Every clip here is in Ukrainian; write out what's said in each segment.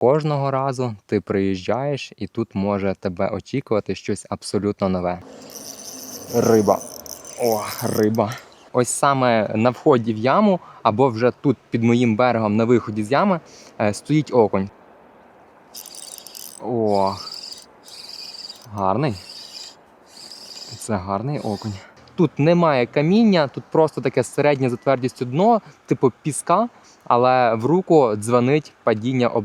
Кожного разу ти приїжджаєш і тут може тебе очікувати щось абсолютно нове. Риба. О, риба. Ось саме на вході в яму, або вже тут під моїм берегом на виході з ями е, стоїть окунь. О, гарний. Це гарний окунь. Тут немає каміння, тут просто таке середнє за твердістю дно, типу піска, але в руку дзвонить падіння об.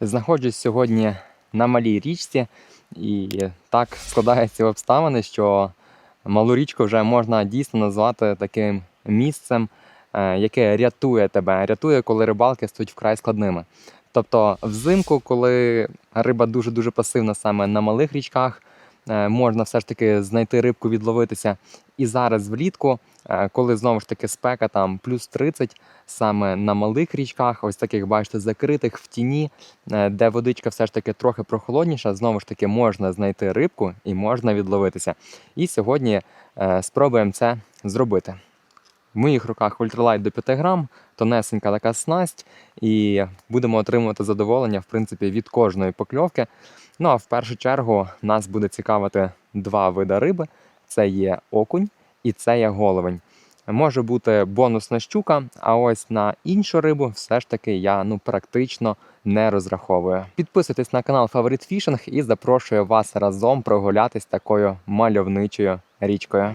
Знаходжусь сьогодні на малій річці, і так складаються обставини, що малу річку вже можна дійсно назвати таким місцем, е, яке рятує тебе, рятує, коли рибалки стають вкрай складними. Тобто, взимку, коли риба дуже дуже пасивна саме на малих річках, можна все ж таки знайти рибку, відловитися. І зараз влітку, е, коли знову ж таки спека там плюс 30, саме на малих річках, ось таких, бачите, закритих в тіні, е, де водичка все ж таки трохи прохолодніша, знову ж таки можна знайти рибку і можна відловитися. І сьогодні е, спробуємо це зробити. В моїх руках ультралайт до 5 грам, тонесенька така снасть, і будемо отримувати задоволення в принципі від кожної покльовки. Ну а в першу чергу нас буде цікавити два види риби: це є окунь і це є головень. Може бути бонусна щука, а ось на іншу рибу все ж таки я ну практично не розраховую. Підписуйтесь на канал Favorite Fishing і запрошую вас разом прогулятись такою мальовничою річкою.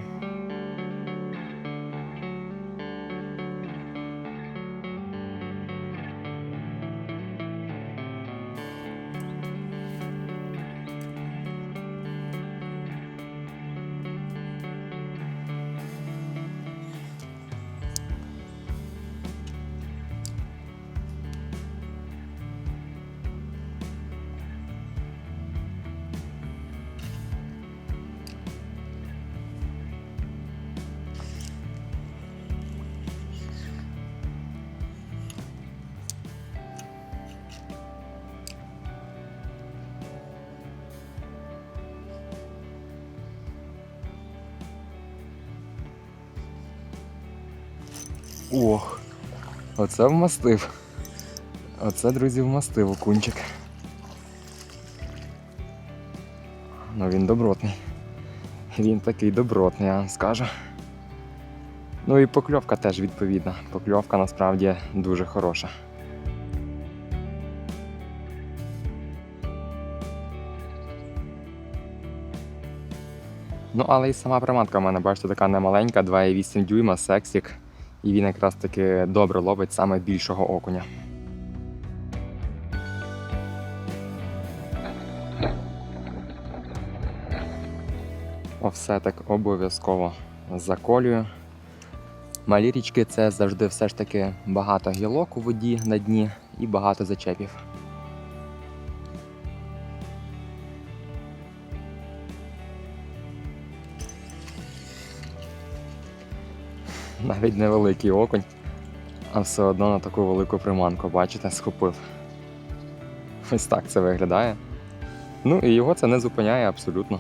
Ох, оце вмастив. Оце, друзі, вмастив окунчик. Ну він добротний. Він такий добротний, я вам скажу. Ну і покльовка теж відповідна. Покльовка насправді дуже хороша. Ну, але і сама приманка в мене, бачите, така немаленька, 2,8 дюйма, сексік. І він якраз таки добре ловить саме більшого окуня. Все так обов'язково заколюю. Малі річки це завжди все ж таки багато гілок у воді на дні і багато зачепів. Навіть невеликий окунь, а все одно на таку велику приманку, бачите, схопив. Ось так це виглядає. Ну і його це не зупиняє абсолютно.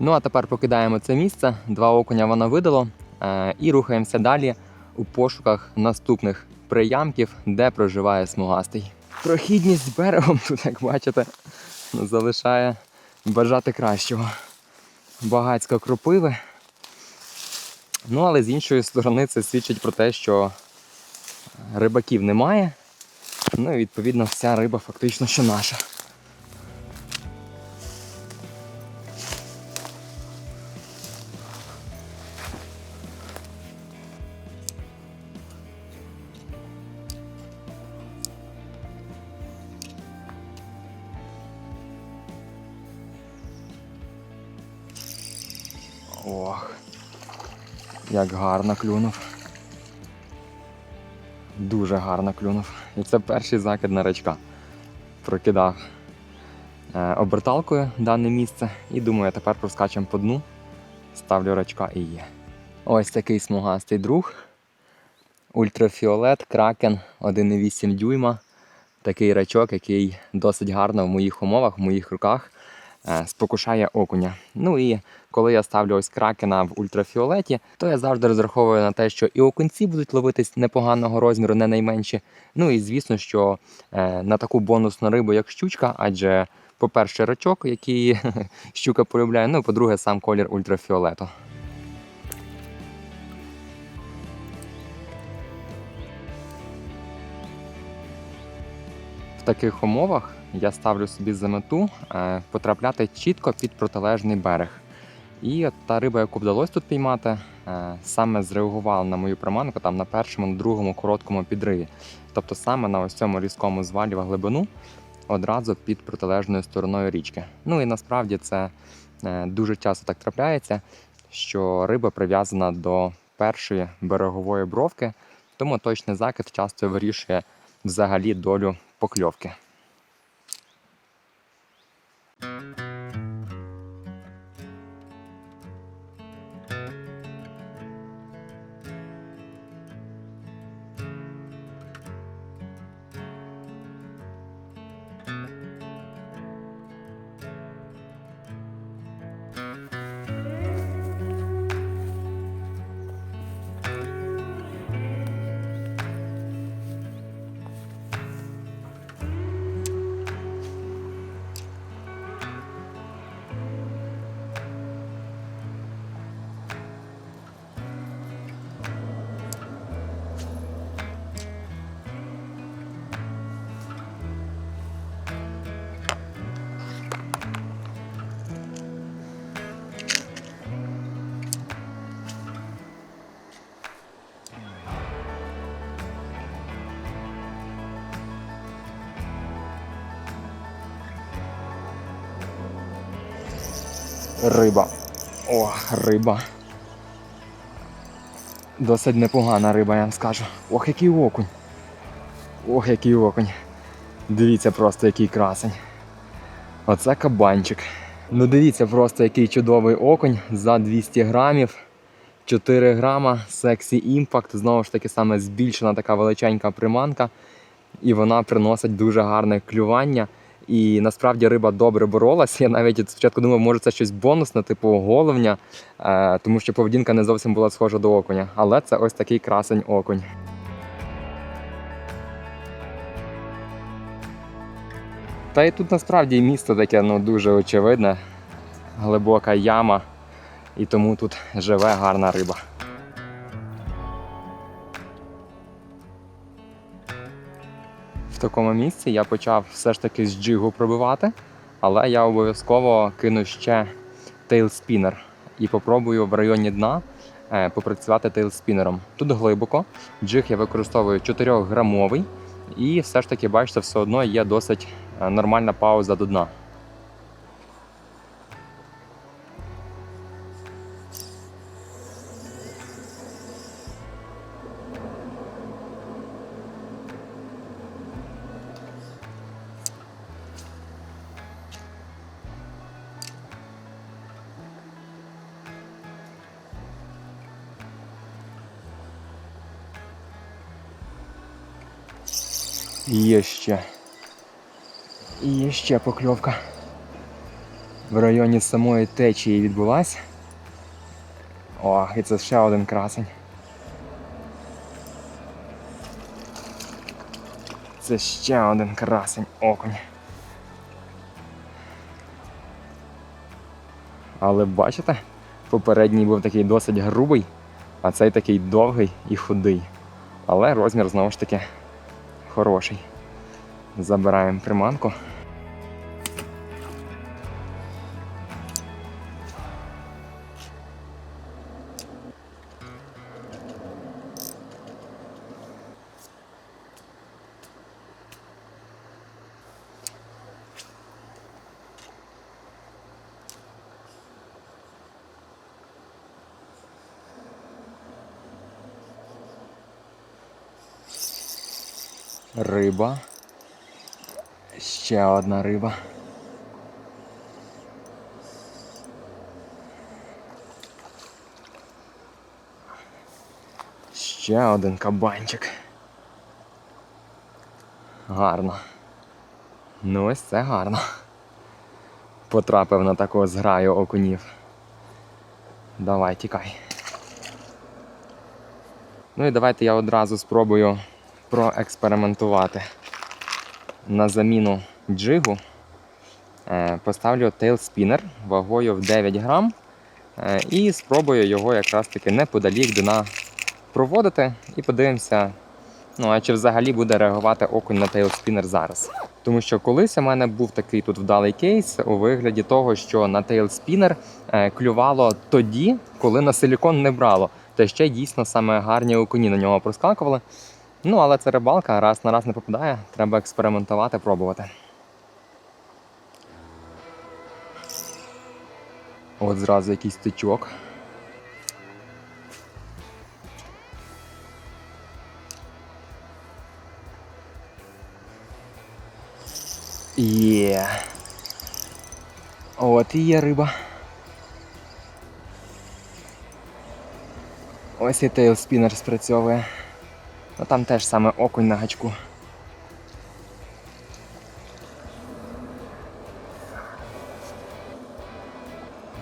Ну а тепер покидаємо це місце, два окуня воно видало е, і рухаємося далі у пошуках наступних приямків, де проживає смугастий. Прохідність з берегом тут, як бачите, залишає бажати кращого. Багацько кропиви. Ну, але з іншої сторони це свідчить про те, що рибаків немає. Ну і відповідно вся риба фактично що наша. Як гарно клюнув. Дуже гарно клюнув. І це перший закид на рачка. Прокидав е, оберталкою дане місце і думаю, тепер проскачемо по дну, ставлю рачка і є. Ось такий смугастий друг. Ультрафіолет, кракен 1,8 дюйма. такий рачок, який досить гарно в моїх умовах, в моїх руках спокушає окуня. Ну і коли я ставлю ось кракена в ультрафіолеті, то я завжди розраховую на те, що і окунці будуть ловитись непоганого розміру, не найменші. Ну і звісно, що е, на таку бонусну рибу, як щучка, адже, по-перше, рачок, який щука полюбляє, ну по-друге, сам колір ультрафіолету. В таких умовах я ставлю собі за мету е, потрапляти чітко під протилежний берег. І от та риба, яку вдалося тут піймати, е, саме зреагувала на мою приманку там на першому, на другому короткому підриві. Тобто саме на ось цьому різкому звалі в глибину одразу під протилежною стороною річки. Ну і насправді це е, дуже часто так трапляється, що риба прив'язана до першої берегової бровки, тому точний закид часто вирішує взагалі долю покльовки. Mm-hmm. Риба. О, риба. Досить непогана риба, я вам скажу. Ох, який окунь. Ох, який окунь. Дивіться просто, який красень. Оце кабанчик. Ну дивіться просто, який чудовий окунь за 200 грамів. 4 грама, сексі імпакт. Знову ж таки, саме збільшена така величенька приманка. І вона приносить дуже гарне клювання. І насправді риба добре боролась. Я навіть спочатку думав, може це щось бонусне, типу головня, е, тому що поведінка не зовсім була схожа до окуня. Але це ось такий красень окунь. Та і тут насправді місто таке ну, дуже очевидне, глибока яма, і тому тут живе гарна риба. Такому місці я почав все ж таки з джигу пробивати, але я обов'язково кину ще тейлспінер і попробую в районі дна е, попрацювати тейлспінером. Тут глибоко, джиг я використовую 4-грамовий, і все ж таки, бачите, все одно є досить е, нормальна пауза до дна. Є ще. Є ще покльовка. В районі самої течії відбулась. О, і це ще один красень. Це ще один красень окунь. Але бачите, попередній був такий досить грубий, а цей такий довгий і худий. Але розмір знову ж таки хороший. Забираємо приманку. Риба. Ще одна риба. Ще один кабанчик. Гарно. Ну, ось це гарно. Потрапив на таку зграю окунів. Давай, тікай. Ну і давайте я одразу спробую проекспериментувати. На заміну джигу е, поставлю тейлспінер вагою в 9 грам е, і спробую його якраз таки неподалік дна проводити і подивимося, ну а чи взагалі буде реагувати окунь на тейлспінер зараз. Тому що колись у мене був такий тут вдалий кейс у вигляді того, що на тейлспінер е, клювало тоді, коли на силікон не брало. Та ще дійсно саме гарні окуні на нього проскакували. Ну, але це рибалка, раз на раз не попадає, треба експериментувати, пробувати. От зразу якийсь тичок. Є. От і є риба. Ось і тейлспінер спрацьовує. Ну там теж саме окунь на гачку.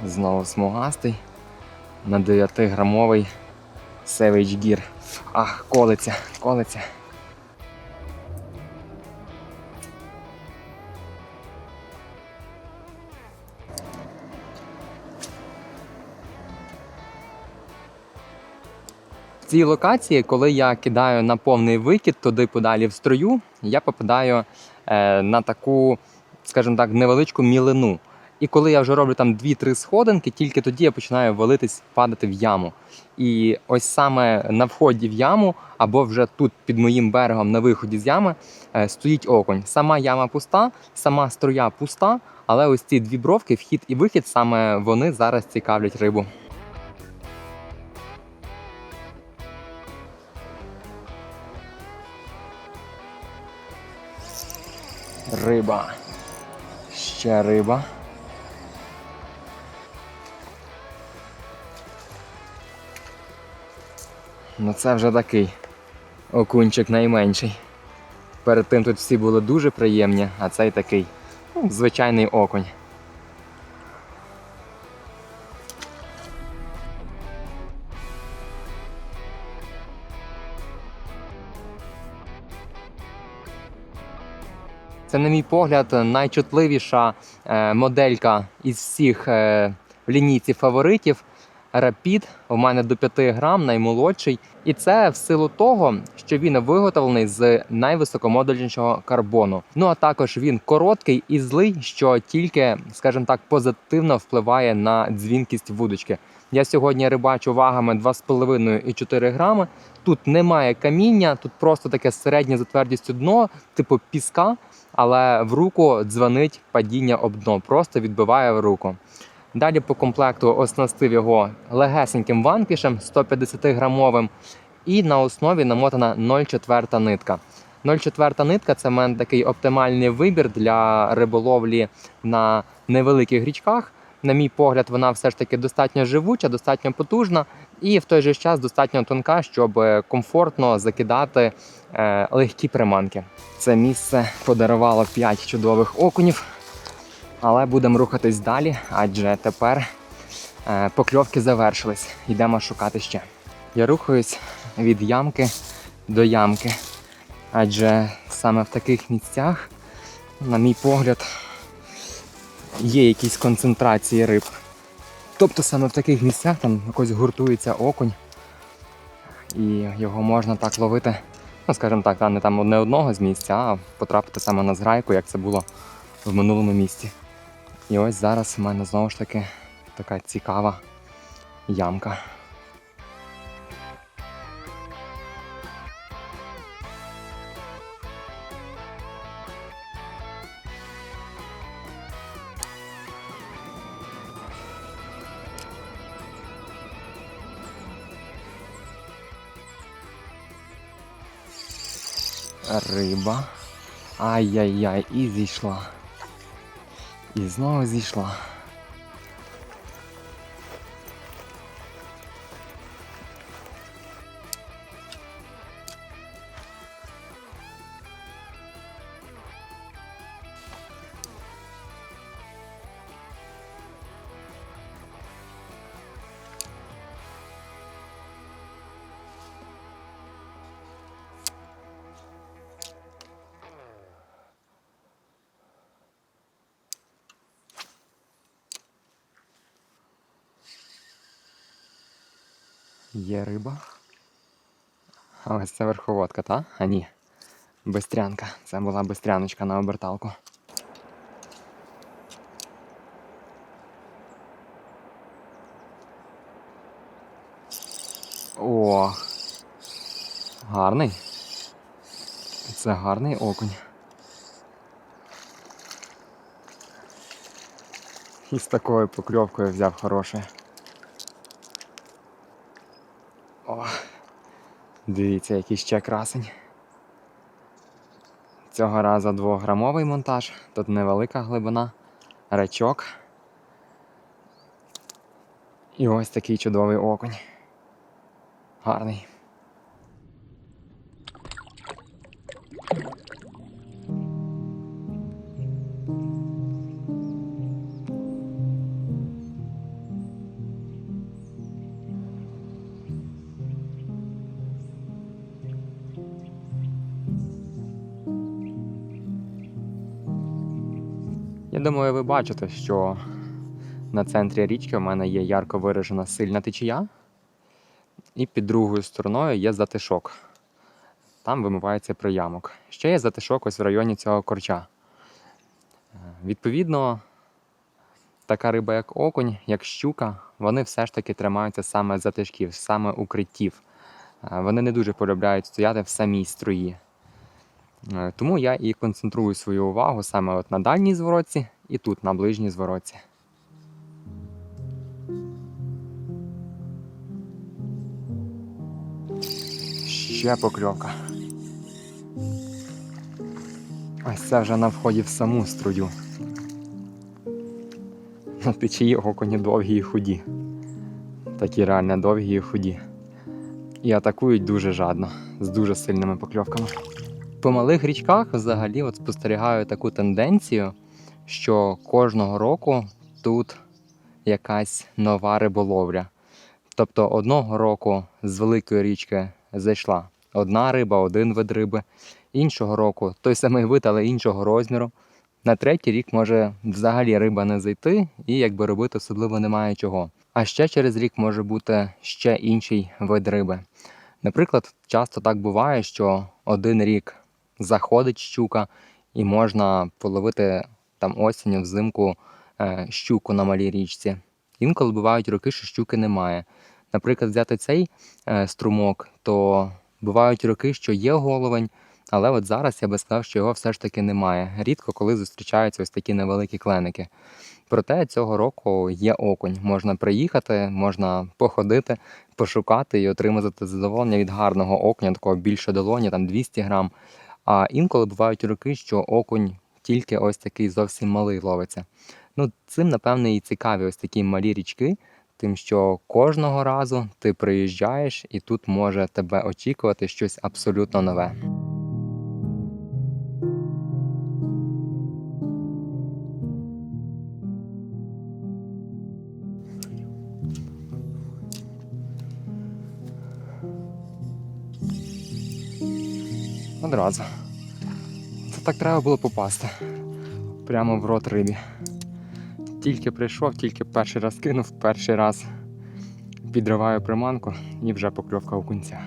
Знову смугастий на 9-грамовий Savage Gear. Ах, колиться, колиться. Цій локації, коли я кидаю на повний викид туди подалі в строю, я попадаю е, на таку, скажімо так, невеличку мілину. І коли я вже роблю там 2-3 сходинки, тільки тоді я починаю валитись, падати в яму. І ось саме на вході в яму, або вже тут під моїм берегом на виході з ями, е, стоїть окунь. Сама яма пуста, сама струя пуста, але ось ці дві бровки, вхід і вихід, саме вони зараз цікавлять рибу. Риба. Ще риба. Ну це вже такий окунчик найменший. Перед тим тут всі були дуже приємні, а цей такий ну, звичайний окунь. Це, на мій погляд, найчутливіша е, моделька із всіх е, лінійці фаворитів. Rapid у мене до 5 грам, наймолодший. І це в силу того, що він виготовлений з найвисокомодульнішого карбону. Ну а також він короткий і злий, що тільки, скажімо так, позитивно впливає на дзвінкість вудочки. Я сьогодні рибачу вагами 2,5 і 4 грами. Тут немає каміння, тут просто таке середнє за твердістю дно, типу піска, але в руку дзвонить падіння об дно, просто відбиває в руку. Далі по комплекту оснастив його легесеньким ванпішем 150 грамовим, і на основі намотана 0,4 нитка. 0,4 нитка це в мене такий оптимальний вибір для риболовлі на невеликих річках. На мій погляд, вона все ж таки достатньо живуча, достатньо потужна і в той же час достатньо тонка, щоб комфортно закидати е, легкі приманки. Це місце подарувало 5 чудових окунів. Але будемо рухатись далі, адже тепер е, покльовки завершились. Йдемо шукати ще. Я рухаюсь від ямки до ямки. Адже саме в таких місцях, на мій погляд, є якісь концентрації риб. Тобто саме в таких місцях там якось гуртується окунь, і його можна так ловити, ну скажімо так, не там не одного з місця, а потрапити саме на зграйку, як це було в минулому місці. І ось зараз в мене знову ж таки така цікава ямка. Риба. Ай-яй-яй, і зійшла. І знову зійшла. Є риба. Ось це верховодка, та? А ні. Бистрянка. Це була бистряночка на оберталку. О, гарний. Це гарний окунь. І з такою покльовкою взяв хороше. О, дивіться, який ще красень. Цього разу двограмовий монтаж, тут невелика глибина, речок. І ось такий чудовий окунь. Гарний. Думаю, ви бачите, що на центрі річки в мене є ярко виражена сильна течія, і під другою стороною є затишок. Там вимивається приямок. Ще є затишок ось в районі цього корча. Е, Відповідно, така риба, як окунь, як щука, вони все ж таки тримаються саме затишків, саме укриттів. Е, Вони не дуже полюбляють стояти в самій струї. Е, Тому я і концентрую свою увагу саме от на дальній зворотці і тут, на ближній зворотці. Ще покльовка. Ось це вже на вході в саму струю. На течії окуні довгі і худі. Такі реально довгі і худі. І атакують дуже жадно, з дуже сильними покльовками. По малих річках взагалі от спостерігаю таку тенденцію, що кожного року тут якась нова риболовля. Тобто одного року з великої річки зайшла одна риба, один вид риби, іншого року той самий вид, але іншого розміру. На третій рік може взагалі риба не зайти, і якби робити особливо немає чого. А ще через рік може бути ще інший вид риби. Наприклад, часто так буває, що один рік заходить щука, і можна половити там осінню, взимку е, щуку на малій річці. Інколи бувають роки, що щуки немає. Наприклад, взяти цей е, струмок, то бувають роки, що є головень, але от зараз я би сказав, що його все ж таки немає. Рідко коли зустрічаються ось такі невеликі кленики. Проте цього року є окунь. Можна приїхати, можна походити, пошукати і отримати задоволення від гарного окуня, такого більше долоні, там 200 грам. А інколи бувають роки, що окунь тільки ось такий зовсім малий ловиться. Ну, цим, напевне, і цікаві ось такі малі річки, тим, що кожного разу ти приїжджаєш і тут може тебе очікувати щось абсолютно нове. Одразу. Це так треба було попасти. Прямо в рот рибі. Тільки прийшов, тільки перший раз кинув, перший раз підриваю приманку і вже покльовка у кінця.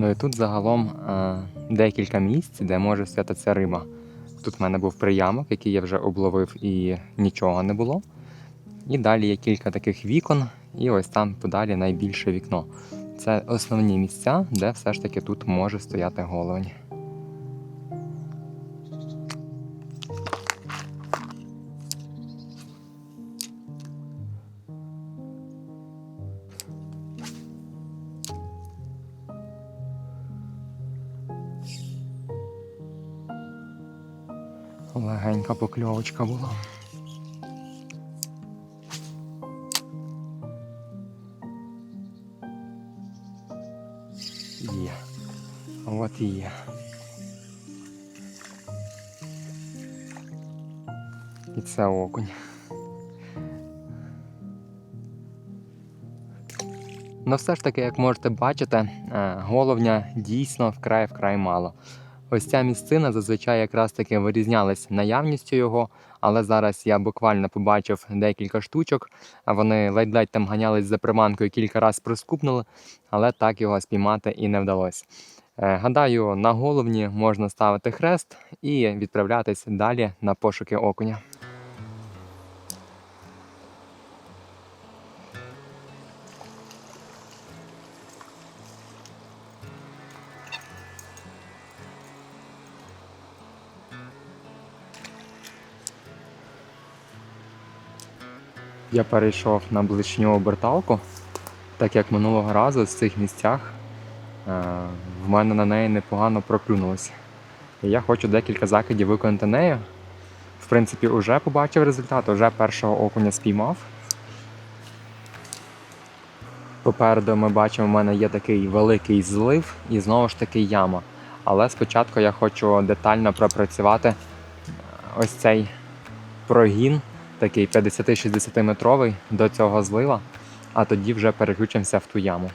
Ну і тут загалом е, декілька місць, де може свята ця риба. Тут в мене був приямок, який я вже обловив і нічого не було. І далі є кілька таких вікон, і ось там подалі найбільше вікно. Це основні місця, де все ж таки тут може стояти головень. Легенька покльовочка була. Є. От і є. І окунь. Ну все ж таки, як можете бачити, е, головня дійсно вкрай-вкрай мало. Ось ця місцина зазвичай якраз таки вирізнялась наявністю його, але зараз я буквально побачив декілька штучок, вони ледь-ледь там ганялись за приманкою, кілька разів проскупнули, але так його спіймати і не вдалося. Е, Гадаю, на головні можна ставити хрест і відправлятись далі на пошуки окуня. Я перейшов на ближню оберталку, так як минулого разу з цих місцях е, в мене на неї непогано проклюнулося. І я хочу декілька закидів виконати нею. В принципі, вже побачив результат, вже першого окуня спіймав. Попереду ми бачимо, в мене є такий великий злив і знову ж таки яма. Але спочатку я хочу детально пропрацювати е, ось цей прогін, такий 50-60 метровий до цього злива, а тоді вже переключимося в ту яму.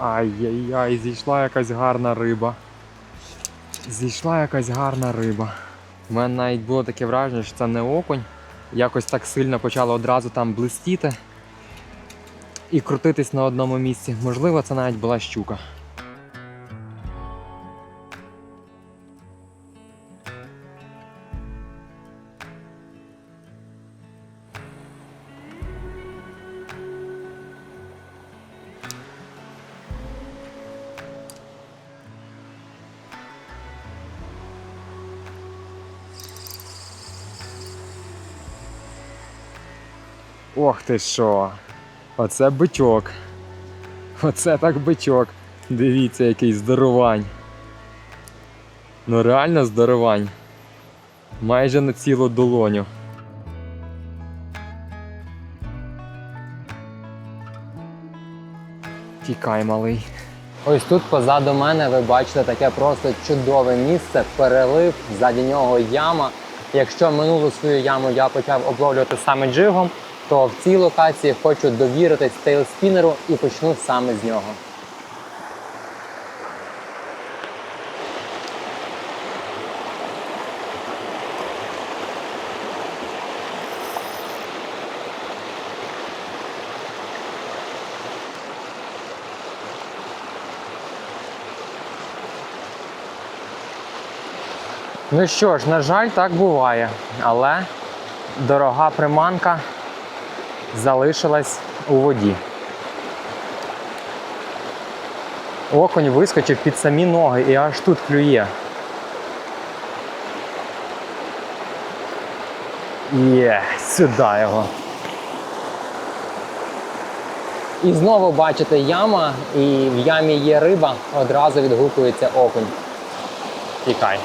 Ай-яй-яй, зійшла якась гарна риба. Зійшла якась гарна риба. У мене навіть було таке враження, що це не окунь. Якось так сильно почало одразу там блистіти і крутитись на одному місці. Можливо, це навіть була щука. Ох ти що! Оце бичок. Оце так бичок. Дивіться, який здоровань. Ну реально здоровань. Майже на цілу долоню. Тікай, малий. Ось тут позаду мене ви бачите таке просто чудове місце, перелив, ззаді нього яма. Якщо минулу свою яму я почав обловлювати саме джигом, то в цій локації хочу довіритись тейлспінеру і почну саме з нього. Ну що ж, на жаль, так буває, але дорога приманка залишилась у воді. Окунь вискочив під самі ноги і аж тут клює. Є, сюди його. І знову бачите яма, і в ямі є риба, одразу відгукується окунь. Тікай.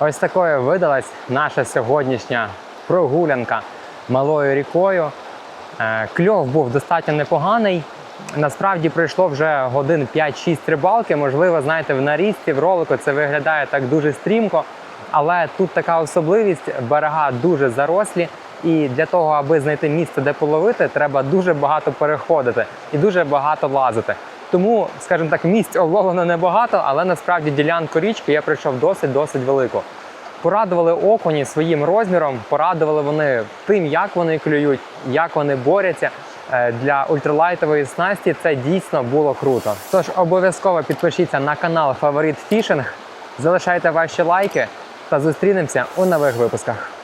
Ось такою видалась наша сьогоднішня прогулянка малою рікою. Е, Кльов був достатньо непоганий. Насправді пройшло вже годин 5-6 рибалки. Можливо, знаєте, в нарізці, в ролику це виглядає так дуже стрімко. Але тут така особливість: берега дуже зарослі, і для того, аби знайти місце, де половити, треба дуже багато переходити і дуже багато лазити. Тому, скажімо так, місць обловлено небагато, але насправді ділянку річки я пройшов досить-досить велику. Порадували окуні своїм розміром, порадували вони тим, як вони клюють, як вони борються. Е, Для ультралайтової снасті це дійсно було круто. Тож обов'язково підпишіться на канал Фаворит Фішинг, залишайте ваші лайки та зустрінемося у нових випусках.